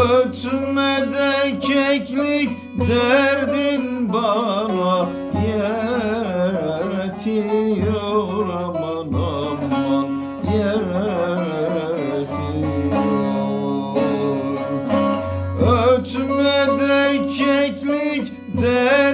Ötme de keklik derdin bana yetiyor aman aman yetiyor Ötme de keklik derdin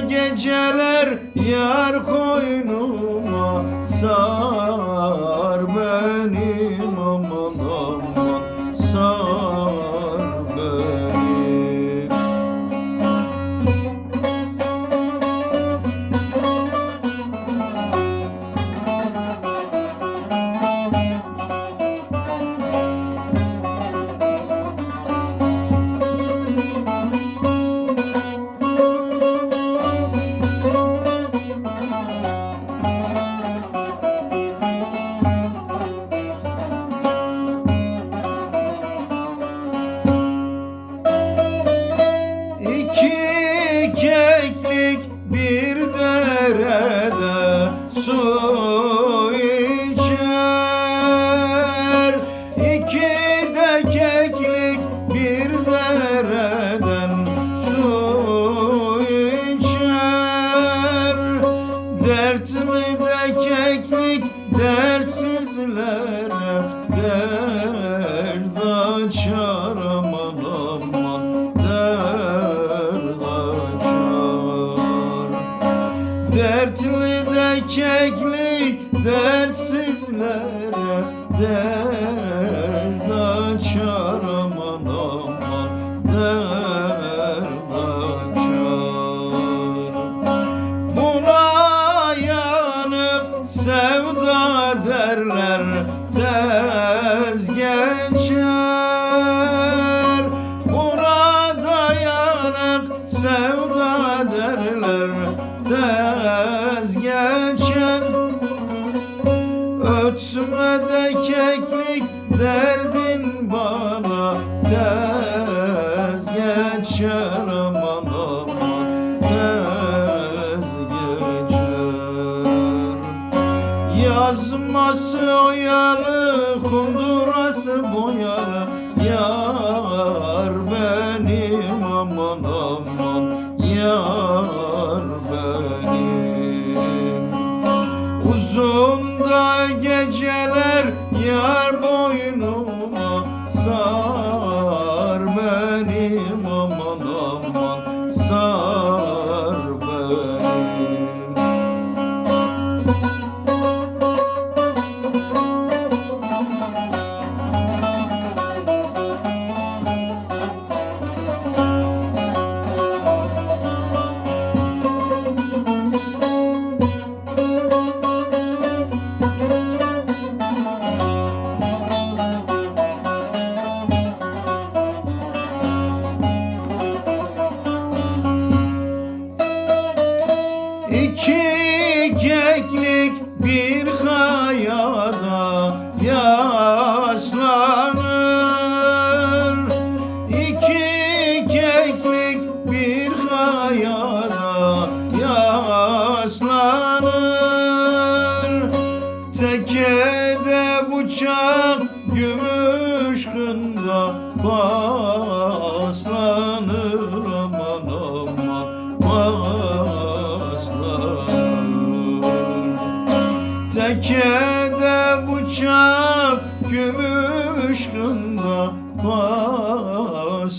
geceler yar koynuma Sar Dert açar aman Dertli de keklik dertsizlere Dert açar aman aman dert açar sevda derler tez geçer Buna dayanıp sevda tez geçer Ötme keklik derdin bana tez geçer aman tez geçer Yazması oyalı kundurası boyalı Yar benim aman aman. Yar yaslanır İki keklik bir kayada yaslanır Tekede bıçak gümüş kında paslanır aman aman paslanır Tekede bıçak Gümüş kında paslanır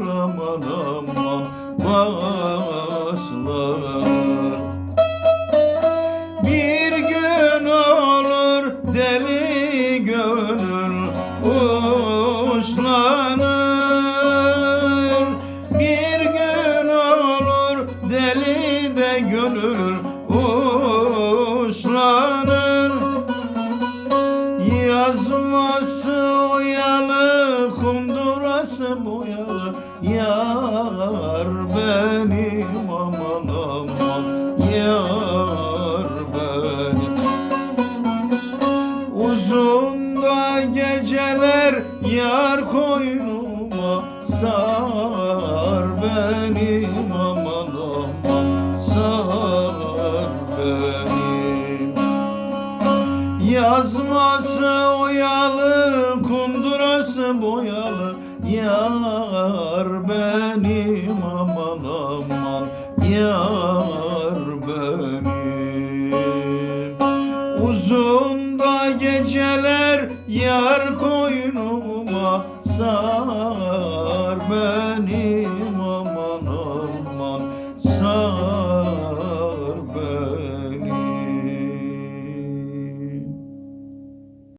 aman aman paslanır Bir gün olur deli gönül uslanır. Bir gün olur deli de gönül benim aman aman Yar benim. Uzun da geceler yar koynuma Sar benim aman aman Sar benim. Yazması oyalı, kundurası boyalı Yar benim aman